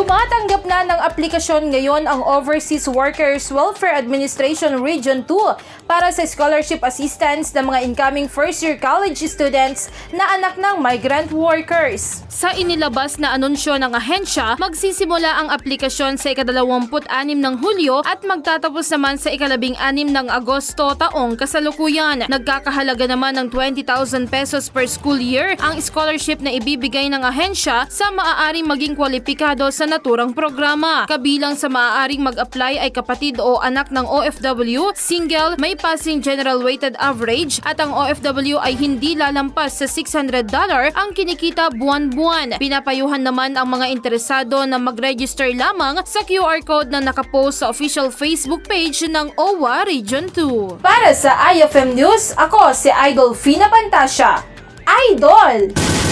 Tumatanggap na ng aplikasyon ngayon ang Overseas Workers Welfare Administration Region 2 para sa scholarship assistance ng mga incoming first-year college students na anak ng migrant workers. Sa inilabas na anunsyo ng ahensya, magsisimula ang aplikasyon sa ikadalawamput-anim ng Hulyo at magtatapos naman sa ikalabing-anim ng Agosto taong kasalukuyan. Nagkakahalaga naman ng 20,000 pesos per school year ang scholarship na ibibigay ng ahensya sa maaaring maging kwalipikado sa naturang programa. Kabilang sa maaaring mag-apply ay kapatid o anak ng OFW, single, may passing general weighted average at ang OFW ay hindi lalampas sa $600 ang kinikita buwan-buwan. Pinapayuhan naman ang mga interesado na mag-register lamang sa QR code na nakapost sa official Facebook page ng OWA Region 2. Para sa IFM News, ako si Idol Fina Pantasya. Idol!